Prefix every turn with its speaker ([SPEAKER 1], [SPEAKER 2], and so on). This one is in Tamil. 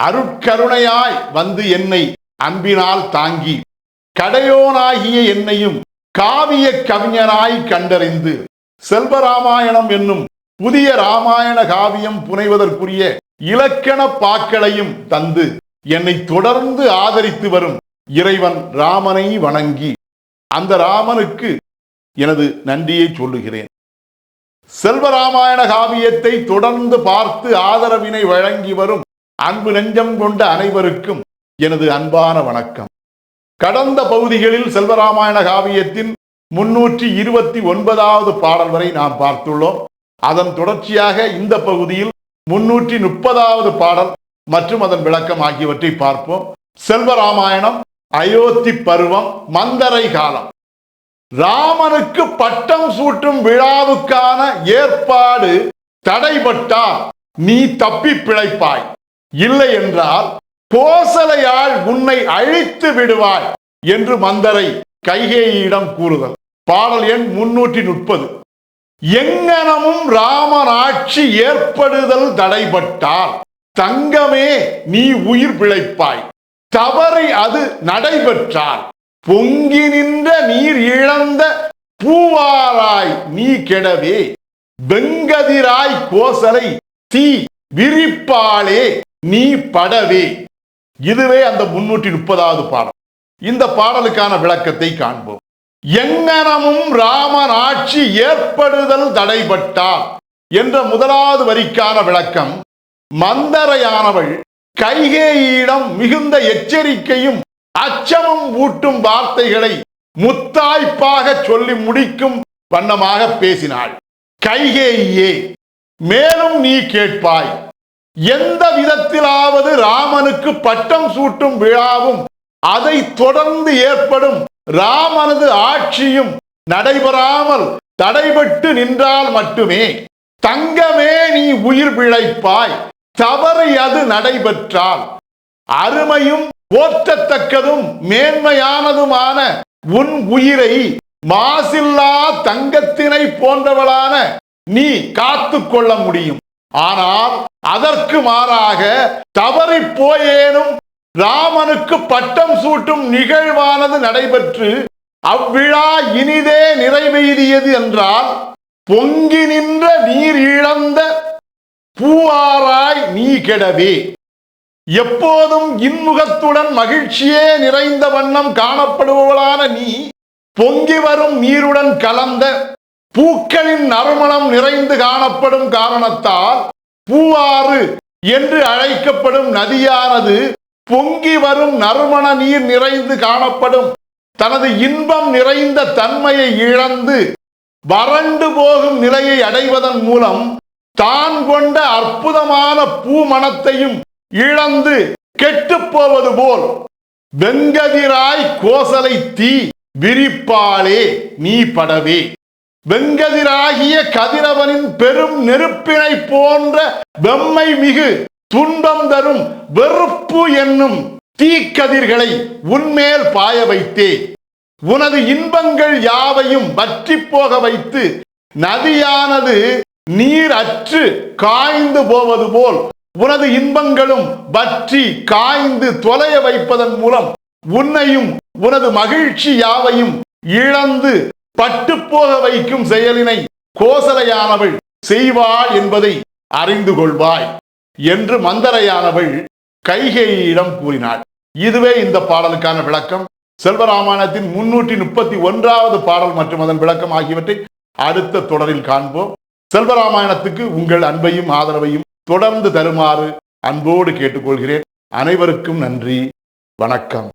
[SPEAKER 1] அருட்கருணையாய் வந்து என்னை அன்பினால் தாங்கி கடையோனாகிய என்னையும் காவிய கவிஞனாய் கண்டறிந்து செல்வராமாயணம் என்னும் புதிய ராமாயண காவியம் புனைவதற்குரிய இலக்கண பாக்களையும் தந்து என்னை தொடர்ந்து ஆதரித்து வரும் இறைவன் ராமனை வணங்கி அந்த ராமனுக்கு எனது நன்றியை சொல்லுகிறேன். செல்வராமாயண காவியத்தை தொடர்ந்து பார்த்து ஆதரவினை வழங்கி வரும் அன்பு நெஞ்சம் கொண்ட அனைவருக்கும் எனது அன்பான வணக்கம். கடந்த பகுதிகளில் செல்வராமாயண காவியத்தின் முன்னூற்றி இருபத்தி ஒன்பதாவது பாடல் வரை நாம் பார்த்துள்ளோம். அதன் தொடர்ச்சியாக இந்த பகுதியில் முன்னூற்றி முப்பதாவது பாடல் மற்றும் அதன் விளக்கம் ஆகியவற்றை பார்ப்போம். செல்வராமாயணம் அயோத்தி பருவம் மந்தரை காலம். ராமனுக்கு பட்டம் சூட்டும் விழாவுக்கான ஏற்பாடு தடைபட்டால் நீ தப்பி பிழைப்பாய். இல்லை என்றால் கோசலையால் உன்னை அழித்து விடுவாய் என்று மந்தரை கைகேயிடம் கூறுதல். பாடல் எண் முன்னூற்றி முப்பது. எங்கனமும் ராமன் ஆட்சி ஏற்படுதல் தடைபட்டால் தங்கமே நீ உயிர் பிழைப்பாய். தவறை அது நடைபெற்றால் பொங்கி நின்ற நீர் இழந்த பூவாராய் நீ கெடவே. வெங்கதிராய் கோசலை தீ விரிப்பாளே நீ படவே. இதுவே அந்த முன்னூற்றி முப்பதாவது பாடல். இந்த பாடலுக்கான விளக்கத்தை காண்போம். எங்கனமும் ராமன் ஆட்சி ஏற்படுதல் தடைபட்டார் என்ற முதலாவது வரிக்கான விளக்கம் மந்தரையானவள் கைகேயிடம் மிகுந்த எச்சரிக்கையும் அச்சமும் ஊட்டும் வார்த்தைகளை முத்தாய்ப்பாக சொல்லி முடிக்கும் வண்ணமாக பேசினாள். கைகேயே மேலும் நீ கேட்பாய். எந்த விதத்திலாவது ராமனுக்கு பட்டம் சூட்டும் விழாவும் அதை தொடர்ந்து ஏற்படும் ராமனது ஆட்சியும் நடைபெறாமல் தடைபட்டு நின்றால் மட்டுமே தங்கமே நீ உயிர் பிழைப்பாய். தவறு அது நடைபெற்றால் அருமையும் போற்றத்தக்கதும் மேன்மையானதுமான உன் உயிரை மாசில்லா தங்கத்தினை போன்றவளான நீ காத்து கொள்ள முடியும். ஆனால் அதற்கு மாறாக தவறி போயேனும் ராமனுக்கு பட்டம் சூட்டும் நிகழ்வானது நடைபெற்று அவ்விழா இனிதே நிறைவேறியது என்றால் பொங்கி நின்ற நீர் இழந்த பூவாராய் நீ கெடவே. எப்போதும் இன்முகத்துடன் மகிழ்ச்சியே நிறைந்த வண்ணம் காணப்படுபவளான நீ பொங்கி வரும் நீருடன் கலந்த பூக்களின் நறுமணம் நிறைந்து காணப்படும் காரணத்தால் பூவாறு என்று அழைக்கப்படும் நதியானது பொங்கி வரும் நறுமண நீர் நிறைந்து காணப்படும். தனது இன்பம் நிறைந்த தன்மையை இழந்து வறண்டு போகும் நிலையை அடைவதன் மூலம் தான் கொண்ட அற்புதமான பூமணத்தையும் இழந்து கெட்டுப் போவது போல் வெங்கதிராய் கோசலை தீ விரிப்பாளே நீ படவே. வெங்கதிராகிய கதிரவனின் பெரும் நெருப்பினை போன்ற வெம்மை மிகு துன்பம் தரும் வெறுப்பு என்னும் தீக்கதிர்களை உன்மேல் பாய வைத்தே. உனது இன்பங்கள் யாவையும் வற்றி போக வைத்து நதியானது நீர் அற்று காய்ந்து போவது போல் உனது இன்பங்களும் வற்றி காய்ந்து தொலைய வைப்பதன் மூலம் உன்னையும் உனது மகிழ்ச்சி யாவையும் இழந்து பட்டுப்போக வைக்கும் செயலினை கோசலையானவள் செய்வாள் என்பதை அறிந்து கொள்வாய் என்று மந்தரையானவள் கைகேயிடம் கூறினாள். இதுவே இந்த பாடலுக்கான விளக்கம். செல்வராமாயணத்தின் முன்னூற்றி முப்பத்தி ஒன்றாவது பாடல் மற்றும் அதன் விளக்கம் ஆகியவற்றை அடுத்த தொடரில் காண்போம். செல்வராமாயணத்துக்கு உங்கள் அன்பையும் ஆதரவையும் தொடர்ந்து தருமாறு அன்போடு கேட்டுக்கொள்கிறேன். அனைவருக்கும் நன்றி. வணக்கம்.